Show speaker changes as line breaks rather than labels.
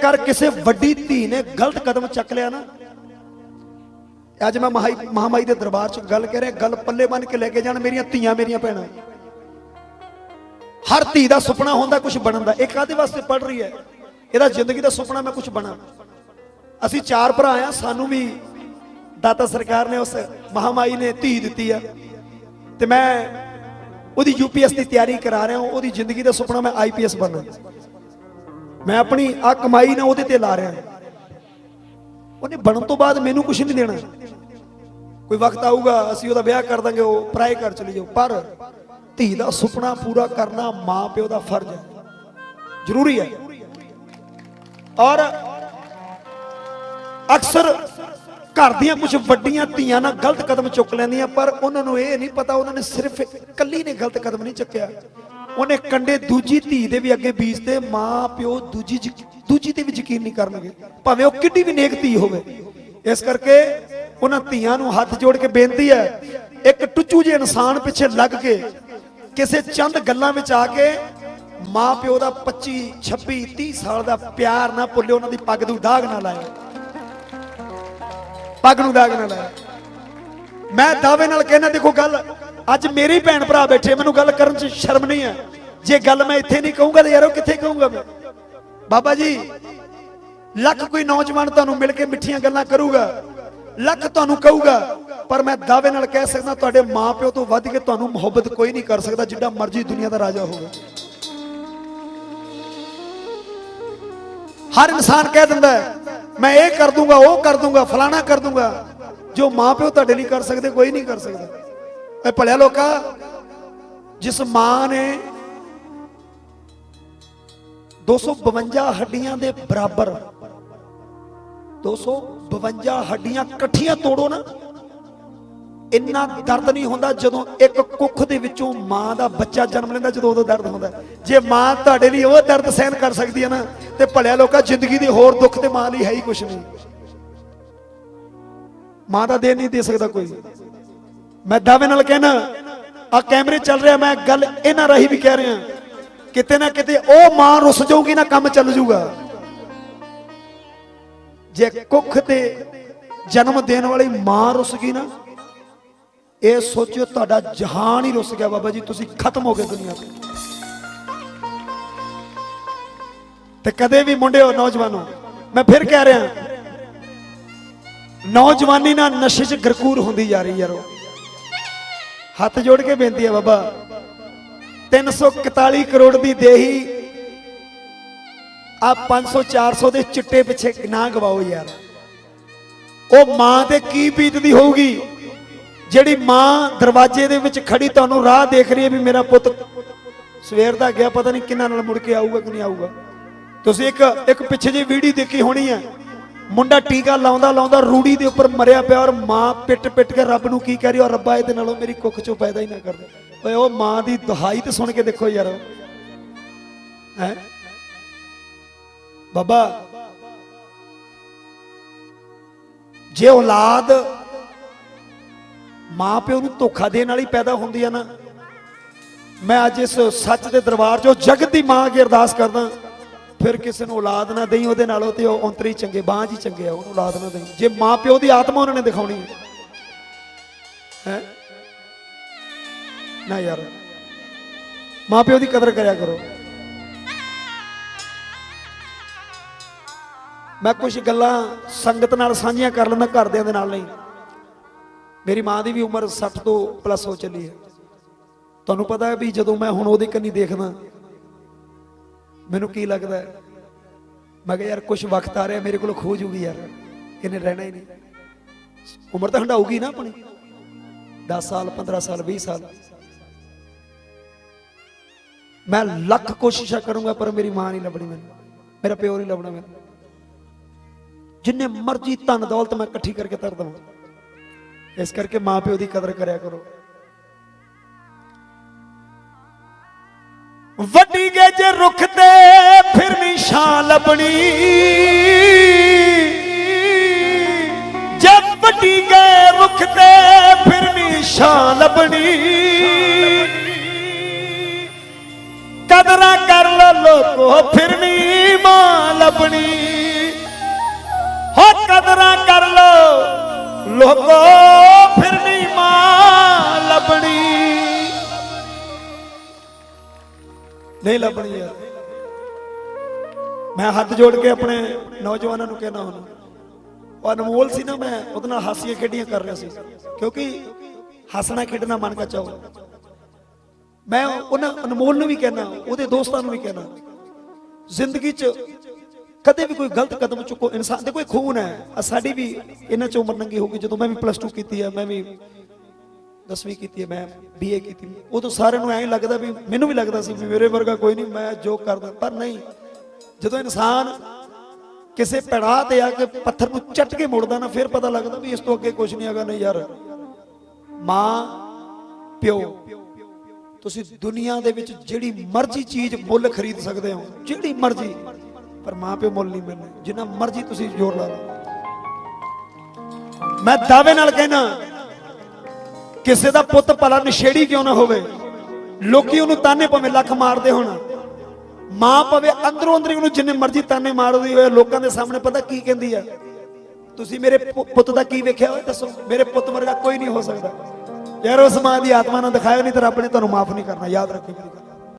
ਜੇਕਰ ਕਿਸੇ ਵੱਡੀ ਧੀ ਨੇ ਗਲਤ ਕਦਮ ਚੱਕ ਲਿਆ ਨਾ। ਅੱਜ ਮੈਂ ਮਹਾਈ ਮਹਾਮਾਈ ਦੇ ਦਰਬਾਰ 'ਚ ਗੱਲ ਕਹਿ ਰਿਹਾ, ਗੱਲ ਪੱਲੇ ਬੰਨ ਕੇ ਲੈ ਕੇ ਜਾਣ, ਮੇਰੀਆਂ ਧੀਆਂ ਮੇਰੀਆਂ ਭੈਣਾਂ। ਹਰ ਧੀ ਦਾ ਸੁਪਨਾ ਹੁੰਦਾ ਕੁਝ ਬਣਨ ਦਾ। ਇਹ ਕਾਦੇ ਵਾਸਤੇ ਪੜ ਰਹੀ ਹੈ? ਇਹਦਾ ਜ਼ਿੰਦਗੀ ਦਾ ਸੁਪਨਾ ਮੈਂ ਕੁਝ ਬਣਾ। ਅਸੀਂ ਚਾਰ ਭਰਾ ਆ, ਸਾਨੂੰ ਵੀ ਦਾਤਾ ਸਰਕਾਰ ਨੇ ਉਸ ਮਹਾਮਾਈ ਨੇ ਧੀ ਦਿੱਤੀ ਆ। ਤੇ ਮੈਂ ਉਹਦੀ ਯੂਪੀਐਸ ਦੀ ਤਿਆਰੀ ਕਰਾ ਰਿਹਾ ਹਾਂ ਉਹਦੀ ਜ਼ਿੰਦਗੀ ਦਾ ਸੁਪਨਾ ਮੈਂ ਆਈਪੀਐਸ ਬਣਨਾ। ਮੈਂ ਆਪਣੀ ਆ ਕਮਾਈ ਨਾ ਉਹਦੇ ਤੇ ਲਾ ਰਿਹਾ। ਉਹਨੇ ਬਣਨ ਤੋਂ ਬਾਅਦ ਮੈਨੂੰ ਕੁਝ ਨਹੀਂ ਦੇਣਾ। ਕੋਈ ਵਕਤ ਆਊਗਾ, ਅਸੀਂ ਉਹਦਾ ਵਿਆਹ ਕਰ ਦਾਂਗੇ, ਉਹ ਪਰਾਏ ਘਰ ਚਲੀ ਜਾਓ ਪਰ ਧੀ ਦਾ ਸੁਪਨਾ ਪੂਰਾ ਕਰਨਾ ਮਾਂ ਪਿਓ ਦਾ ਫਰਜ਼ ਹੈ। ਜ਼ਰੂਰੀ ਹੈ। ਔਰ ਅਕਸਰ ਘਰ ਦੀਆਂ ਕੁਝ ਵੱਡੀਆਂ ਧੀਆਂ ਨਾ ਗਲਤ ਕਦਮ ਚੁੱਕ ਲੈਂਦੀਆਂ, ਪਰ ਉਹਨਾਂ ਨੂੰ ਇਹ ਨਹੀਂ ਪਤਾ, ਉਹਨਾਂ ਨੇ ਸਿਰਫ ਇਕੱਲੀ ਨੇ ਗਲਤ ਕਦਮ ਨਹੀਂ ਚੱਕਿਆ। ਉਹਨੇ ਕੰਡੇ ਦੂਜੀ ਧੀ ਦੇ ਵੀ ਅੱਗੇ ਬੀਜਦੇ ਮਾਂ, ਪਿਓ ਦੂਜੀ ਦੂਜੀ ਤੇ ਵੀ ਯਕੀਨ ਨਹੀਂ ਕਰਨਗੇ। ਭਾਵੇਂ ਉਹ ਕਿੱਡੀ ਵੀ ਨੇਕ ਧੀ ਹੋਵੇ। ਇਸ ਕਰਕੇ ਉਹਨਾਂ ਧੀਆਂ ਨੂੰ ਹੱਥ ਜੋੜ ਕੇ ਬੇਨਤੀ ਹੈ, ਇੱਕ ਟੁੱਚੂ ਜਿਹੇ ਇਨਸਾਨ ਪਿੱਛੇ ਲੱਗ ਕੇ, ਕਿਸੇ ਚੰਦ ਗੱਲਾਂ ਵਿੱਚ ਆ ਕੇ ਮਾਂ, ਪਿਓ ਦਾ 25 26 30 ਸਾਲ ਦਾ ਪਿਆਰ ਨਾ ਭੁੱਲਿਓ ਉਹਨਾਂ ਦੀ ਪੱਗ ਨੂੰ ਦਾਗ ਨਾ ਲਾਇਓ ਪੱਗ ਨੂੰ ਦਾਗ ਨਾ ਲਾਇਓ ਮੈਂ ਦਾਅਵੇ ਨਾਲ ਕਹਿਣਾ ਦੇਖੋ ਗੱਲ ਅੱਜ ਮੇਰੀ ਭੈਣ ਭਰਾ ਬੈਠੇ ਮੈਨੂੰ ਗੱਲ ਕਰਨ 'ਚ ਸ਼ਰਮ ਨਹੀਂ ਹੈ। ਜੇ ਗੱਲ ਮੈਂ ਇੱਥੇ ਨਹੀਂ ਕਹੂੰਗਾ ਤਾਂ ਯਾਰ ਉਹ ਕਿੱਥੇ ਕਹੂੰਗਾ ਮੈਂ? ਬਾਬਾ ਜੀ ਲੱਖ ਕੋਈ ਨੌਜਵਾਨ ਤੁਹਾਨੂੰ ਮਿਲ ਕੇ ਮਿੱਠੀਆਂ ਗੱਲਾਂ ਕਰੂਗਾ ਲੱਖ ਤੁਹਾਨੂੰ ਕਹੂਗਾ ਪਰ ਮੈਂ ਦਾਅਵੇ ਨਾਲ ਕਹਿ ਸਕਦਾ ਤੁਹਾਡੇ ਮਾਪਿਓ ਤੋਂ ਵੱਧ ਕੇ ਤੁਹਾਨੂੰ ਮੁਹੱਬਤ ਕੋਈ ਨਹੀਂ ਕਰ ਸਕਦਾ ਜਿੱਡਾ ਮਰਜ਼ੀ ਦੁਨੀਆ ਦਾ ਰਾਜਾ ਹੋਵੇ। ਹਰ ਇਨਸਾਨ ਕਹਿ ਦਿੰਦਾ ਹੈ, ਮੈਂ ਇਹ ਕਰ ਦੂੰਗਾ ਉਹ ਕਰ ਦੂੰਗਾ ਫਲਾਣਾ ਕਰ ਦੂੰਗਾ ਜੋ ਮਾਪਿਓ ਤੁਹਾਡੇ ਲਈ ਕਰ ਸਕਦੇ ਕੋਈ ਨਹੀਂ ਕਰ ਸਕਦਾ। ਇਹ ਭਲਿਆ ਲੋਕਾ, ਜਿਸ ਮਾਂ ਨੇ 252 ਹੱਡੀਆਂ ਦੇ ਬਰਾਬਰ 252 ਹੱਡੀਆਂ ਇਕੱਠੀਆਂ ਤੋੜੋ ਨਾ, ਇੰਨਾ ਦਰਦ ਨਹੀਂ ਹੁੰਦਾ ਜਦੋਂ ਇੱਕ ਕੁੱਖ ਦੇ ਵਿੱਚੋਂ ਮਾਂ ਦਾ ਬੱਚਾ ਜਨਮ ਲੈਂਦਾ, ਜਦੋਂ ਉਦੋਂ ਦਰਦ ਹੁੰਦਾ। ਜੇ ਮਾਂ ਤੁਹਾਡੇ ਲਈ ਉਹ ਦਰਦ ਸਹਿਨ ਕਰ ਸਕਦੀ ਹੈ ਨਾ, ਤੇ ਭਲਿਆ ਲੋਕਾਂ, ਜ਼ਿੰਦਗੀ ਦੇ ਹੋਰ ਦੁੱਖ ਤੇ ਮਾਂ ਲਈ ਹੈ ਹੀ ਕੁਝ ਨਹੀਂ। ਮਾਂ ਦਾ ਦੇਣ ਨਹੀਂ ਦੇ ਸਕਦਾ ਕੋਈ। ਮੈਂ ਦਾਅਵੇ ਨਾਲ ਕਹਿਣਾ ਆ ਕੈਮਰੇ ਚੱਲ ਰਿਹਾ, ਮੈਂ ਗੱਲ ਇਹਨਾਂ ਰਾਹੀਂ ਵੀ ਕਹਿ ਰਿਹਾ। ਕਿਤੇ ਨਾ ਕਿਤੇ ਉਹ ਮਾਂ ਰੁੱਸ ਜਾਊਗੀ ਨਾ ਕੰਮ ਚੱਲ ਜਾਊਗਾ। ਜੇ ਕੁੱਖ ਤੇ ਜਨਮ ਦੇਣ ਵਾਲੀ ਮਾਂ ਰੁੱਸ ਗਈ ਨਾ, ਇਹ ਸੋਚਿਓ ਤੁਹਾਡਾ ਜਹਾਨ ਹੀ ਰੁੱਸ ਗਿਆ ਬਾਬਾ ਜੀ, ਤੁਸੀਂ ਖਤਮ ਹੋ ਗਏ ਦੁਨੀਆ ਤੋਂ। ਤੇ ਕਦੇ ਵੀ ਮੁੰਡਿਓ, ਨੌਜਵਾਨੋ, ਮੈਂ ਫਿਰ ਕਹਿ ਰਿਹਾ, ਨੌਜਵਾਨੀ ਨਾਲ ਨਸ਼ੇ 'ਚ ਗਰਕੂਰ ਹੁੰਦੀ ਜਾ ਰਹੀ ਯਾਰੋ। ਹੱਥ ਜੋੜ ਕੇ ਬੇਨਤੀ ਹੈ ਬਾਬਾ। 341 ਕਰੋੜ ਦੀ ਦੇਹੀ ਆ 500 400 ਦੇ ਚਿੱਟੇ ਪਿੱਛੇ ਨਾ ਗਵਾਓ ਯਾਰ। ਉਹ ਮਾਂ ਤੇ ਕੀ ਬੀਤਦੀ ਹੋਊਗੀ? ਜਿਹੜੀ ਮਾਂ ਦਰਵਾਜ਼ੇ ਦੇ ਵਿੱਚ ਖੜੀ ਤੁਹਾਨੂੰ ਰਾਹ ਦੇਖ ਰਹੀ ਹੈ ਵੀ ਮੇਰਾ ਪੁੱਤ ਸਵੇਰ ਦਾ ਗਿਆ, ਪਤਾ ਨਹੀਂ ਕਿੰਨਾ ਨਾਲ ਮੁੜ ਕੇ ਆਊਗਾ ਕਿ ਨਹੀਂ ਆਊਗਾ। ਤੁਸੀਂ ਇੱਕ ਇੱਕ ਪਿੱਛੇ ਜੀ ਵੀਡੀਓ ਦੇਖੀ ਹੋਣੀ ਹੈ। ਮੁੰਡਾ ਟੀਕਾ ਲਾਉਂਦਾ ਲਾਉਂਦਾ ਰੂੜੀ ਦੇ ਉੱਪਰ ਮਰਿਆ ਪਿਆ ਔਰ ਮਾਂ ਪਿੱਟ ਪਿੱਟ ਕੇ ਰੱਬ ਨੂੰ ਕੀ ਕਹਿ ਰਹੀ ਔਰ ਰੱਬਾ ਇਹਦੇ ਨਾਲੋਂ ਮੇਰੀ ਕੁੱਖ ਚੋਂ ਪੈਦਾ ਹੀ ਨਾ ਕਰ ਦੇ। ਓਏ, ਉਹ ਮਾਂ ਦੀ ਦੁਹਾਈ ਤੇ ਸੁਣ ਕੇ ਦੇਖੋ ਯਾਰ। ਹੈ? ਬਾਬਾ, ਜੇ ਔਲਾਦ ਮਾਂ ਪਿਓ ਨੂੰ ਧੋਖਾ ਦੇਣ ਵਾਲੀ ਪੈਦਾ ਹੁੰਦੀ ਆ ਨਾ, ਮੈਂ ਅੱਜ ਇਸ ਸੱਚ ਦੇ ਦਰਬਾਰ 'ਚੋਂ ਜਗਤ ਦੀ ਮਾਂ ਅੱਗੇ ਅਰਦਾਸ ਕਰਦਾ। ਫਿਰ ਕਿਸੇ ਨੂੰ ਔਲਾਦ ਨਾ ਦੇਈ, ਉਹਦੇ ਨਾਲੋਂ ਤੇ ਉਹ ਅੰਤਰੀ ਚੰਗੇ, ਬਾਂਝ ਜੀ ਚੰਗੇ ਆ, ਉਹਨੂੰ ਔਲਾਦ ਨਾ ਦੇਈ। ਜੇ ਮਾਂ ਪਿਓ ਦੀ ਆਤਮਾ ਉਹਨਾਂ ਨੇ ਦਿਖਾਉਣੀ ਹੈ। ਹੈ? ਨਾ ਯਾਰ। ਮਾਂ ਪਿਓ ਦੀ ਕਦਰ ਕਰਿਆ ਕਰੋ। ਮੈਂ ਕੁਝ ਗੱਲਾਂ ਸੰਗਤ ਨਾਲ ਸਾਂਝੀਆਂ ਕਰ ਲੈਂਦਾ, ਘਰਦਿਆਂ ਦੇ ਨਾਲ ਨਹੀਂ। ਮੇਰੀ ਮਾਂ ਦੀ ਵੀ ਉਮਰ 60 ਤੋਂ ਪਲੱਸ ਹੋ ਚੱਲੀ ਹੈ। ਤੁਹਾਨੂੰ ਪਤਾ ਹੈ ਵੀ ਜਦੋਂ ਮੈਂ ਹੁਣ ਉਹਦੇ ਕੰਨੀ ਦੇਖਦਾ ਮੈਨੂੰ ਕੀ ਲੱਗਦਾ ਮੈਂ ਕਿਹਾ ਯਾਰ ਕੁਝ ਵਕਤ ਆ ਰਿਹਾ, ਮੇਰੇ ਕੋਲ ਖੋ ਜੂਗੀ ਯਾਰ। ਇਹਨੇ ਰਹਿਣਾ ਹੀ ਨਹੀਂ। ਉਮਰ ਤਾਂ ਹੰਡਾਊਗੀ ਨਾ ਆਪਣੀ। 10 ਸਾਲ 15 ਸਾਲ 20 ਸਾਲ। ਮੈਂ ਲੱਖ ਕੋਸ਼ਿਸ਼ਾਂ ਕਰੂੰਗਾ, ਪਰ ਮੇਰੀ ਮਾਂ ਨਹੀਂ ਲੱਭਣੀ ਮੈਨੂੰ। ਮੇਰਾ ਪਿਓ ਨਹੀਂ ਲੱਭਣਾ ਮੈਨੂੰ। ਜਿੰਨੇ ਮਰਜ਼ੀ ਧਨ ਦੌਲਤ ਮੈਂ ਇਕੱਠੀ ਕਰਕੇ ਧਰ ਦਵਾਂ। ਇਸ ਕਰਕੇ ਮਾਂ ਪਿਓ ਦੀ ਕਦਰ ਕਰਿਆ ਕਰੋ। ਵੱਡੀ ਗਏ ਜੇ ਰੁੱਖ ਤੇ ਛਾਂ ਲੱਭਣੀ। ਜਦ ਵੱਡੀ ਗਏ ਰੁੱਖ ਤੇ ਫਿਰਨੀ ਛਾਂ ਲੱਭਣੀ। ਕਦਰਾਂ ਕਰ ਲੋ ਲੋਕੋ ਫਿਰਨੀ ਮਾਂ ਲੱਭਣੀ। ਹੋ, ਕਦਰਾਂ ਕਰ ਲੋ ਲੋਕੋ ਫਿਰਨੀ ਮਾਂ ਲੱਭਣੀ। ਨਹੀਂ ਲੱਭਣੀ ਯਾਰ। ਮੈਂ ਹੱਥ ਜੋੜ ਕੇ ਆਪਣੇ ਨੌਜਵਾਨਾਂ ਨੂੰ ਕਹਿਣਾ ਹੁਣ ਉਹ ਅਨਮੋਲ ਸੀ ਨਾ, ਮੈਂ ਉਹਦੇ ਨਾਲ ਹਾਸੀਆਂ ਖੇਡੀਆਂ ਕਰ ਰਿਹਾ ਸੀ। ਕਿਉਂਕਿ ਹੱਸਣਾ ਖੇਡਣਾ ਮਨ ਕਾ ਚਾਹੋ ਮੈਂ ਉਹਨਾਂ ਅਨਮੋਲ ਨੂੰ ਵੀ ਕਹਿਣਾ ਉਹਦੇ ਦੋਸਤਾਂ ਨੂੰ ਵੀ ਕਹਿਣਾ ਜ਼ਿੰਦਗੀ 'ਚ ਕਦੇ ਵੀ ਕੋਈ ਗਲਤ ਕਦਮ ਚੁੱਕੋ, ਇਨਸਾਨ ਦੇ ਕੋਈ ਖੂਨ ਹੈ। ਸਾਡੀ ਵੀ ਇਹਨਾਂ 'ਚ ਉਮਰ ਨੰਗੀ ਹੋ ਗਈ ਜਦੋਂ ਮੈਂ ਵੀ ਪਲੱਸ 2 ਕੀਤੀ ਹੈ, ਮੈਂ ਵੀ 10ਵੀਂ ਕੀਤੀ ਹੈ, ਮੈਂ ਬੀਏ ਕੀਤੀ ਉਦੋਂ ਸਾਰਿਆਂ ਨੂੰ ਐਂ ਲੱਗਦਾ ਵੀ, ਮੈਨੂੰ ਵੀ ਲੱਗਦਾ ਸੀ ਵੀ ਮੇਰੇ ਵਰਗਾ ਕੋਈ ਨਹੀਂ, ਮੈਂ ਜੋ ਕਰਦਾ, ਪਰ ਨਹੀਂ। ਜਦੋਂ ਇਨਸਾਨ ਕਿਸੇ ਪੜਾਅ ਤੇ ਆ ਕੇ ਪੱਥਰ ਨੂੰ ਚੱਟ ਕੇ ਮੁੜਦਾ ਨਾ, ਫਿਰ ਪਤਾ ਲੱਗਦਾ ਵੀ ਇਸ ਤੋਂ ਅੱਗੇ ਕੁਝ ਨਹੀਂ ਹੈਗਾ, ਨਹੀਂ ਯਾਰ। ਮਾਂ, ਪਿਓ, ਤੁਸੀਂ ਦੁਨੀਆ ਦੇ ਵਿੱਚ ਜਿਹੜੀ ਮਰਜ਼ੀ ਚੀਜ਼ ਮੁੱਲ ਖਰੀਦ ਸਕਦੇ ਹੋ, ਜਿਹੜੀ ਮਰਜ਼ੀ, ਪਰ ਮਾਂ ਪਿਓ ਮੁੱਲ ਨਹੀਂ ਮਿਲਣਾ। ਜਿੰਨਾ ਮਰਜ਼ੀ ਤੁਸੀਂ ਜ਼ੋਰ ਲਾ ਲਓ। ਮੈਂ ਦਾਅਵੇ ਨਾਲ ਕਹਿਣਾ, ਕਿਸੇ ਦਾ ਪੁੱਤ ਭਲਾ ਨਸ਼ੇੜੀ ਕਿਉਂ ਨਾ ਹੋਵੇ? ਲੋਕੀ ਉਹਨੂੰ ਤਾਨੇ ਭਾਵੇਂ ਲੱਖ ਮਾਰਦੇ ਹੋਣ। ਮਾਂ ਪਵੇ, ਅੰਦਰੋਂ ਅੰਦਰ ਉਹਨੂੰ ਜਿੰਨੇ ਮਰਜ਼ੀ ਤਾਨੇ ਮਾਰਦੀ ਹੋਏ, ਲੋਕਾਂ ਦੇ ਸਾਹਮਣੇ ਪਤਾ ਕੀ ਕਹਿੰਦੀ ਆ? ਤੁਸੀਂ ਮੇਰੇ ਪੁ- ਪੁੱਤ ਦਾ ਕੀ ਵੇਖਿਆ ਹੋਇਆ? ਦੱਸੋ, ਮੇਰੇ ਪੁੱਤ ਵਰਗਾ ਕੋਈ ਨਹੀਂ ਹੋ ਸਕਦਾ। ਯਾਰ, ਉਸ ਮਾਂ ਦੀ ਆਤਮਾ ਨੂੰ ਦਿਖਾਇਓ, ਨਹੀਂ ਤਾਂ ਰੱਬ ਨੇ ਤੁਹਾਨੂੰ ਮਾਫ ਨਹੀਂ ਕਰਨਾ, ਯਾਦ ਰੱਖੋ